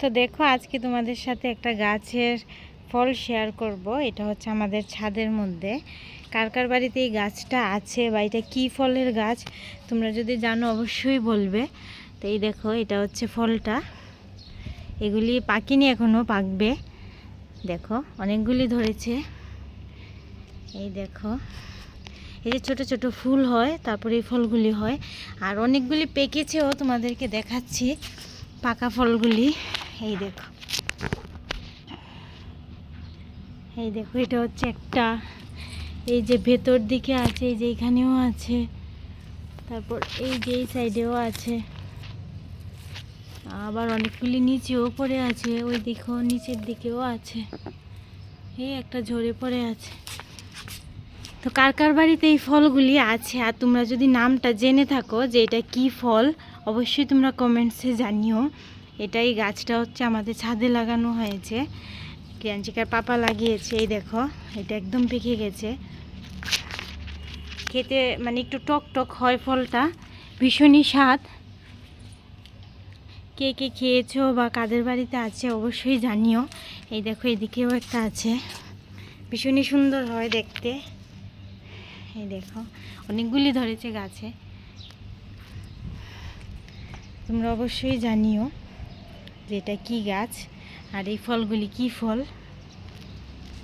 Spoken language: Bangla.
তো দেখো, আজকে তোমাদের সাথে একটা গাছের ফল শেয়ার করব। এটা হচ্ছে আমাদের ছাদের মধ্যে। কার কার বাড়িতে এই গাছটা আছে বা এটা কী ফলের গাছ, তোমরা যদি জানো অবশ্যই বলবে। তো এই দেখো, এটা হচ্ছে ফলটা। এগুলি পাকিনি এখনও পাকবে। দেখো, অনেকগুলি ধরেছে। এই দেখো, এই যে ছোটো ছোটো ফুল হয়, তারপরে এই ফলগুলি হয়। আর অনেকগুলি পেকেছেও তোমাদেরকে দেখাচ্ছি, পাকা ফলগুলি। এই দেখো। এই দেখো, এটা হচ্ছে একটা, এই যে ভেতর দিকে আছে, এই যে এখানেও আছে, তারপর এই যে এই সাইডেও আছে। আবার অনেকগুলি নিচেও পড়ে আছে, ওই দেখো নিচের দিকেও আছে। এই একটা ঝরে পড়ে আছে। তো কার কার বাড়িতে এই ফলগুলি আছে? আর তোমরা যদি নামটা জেনে থাকো যে এটা কি ফল, অবশ্যই তোমরা কমেন্টসে জানিও। এটাই গাছটা হচ্ছে আমাদের ছাদে লাগানো হয়েছে। ক্রিয়াঞ্চিকার পাপা লাগিয়েছে, এই দেখো, এটা একদম পেকে গেছে। খেতে মানে একটু টক টক হয় ফলটা, ভীষণই স্বাদ। কে কে খেয়েছো বা কাদের বাড়িতে আছে অবশ্যই জানিও। এই দেখো, এদিকেও একটা আছে। ভীষণই সুন্দর হয় দেখতে। এই দেখো, অনেকগুলি ধরেছে গাছে। তোমরা অবশ্যই জানিও। যে এটা কী গাছ আর এই ফলগুলি কী ফল?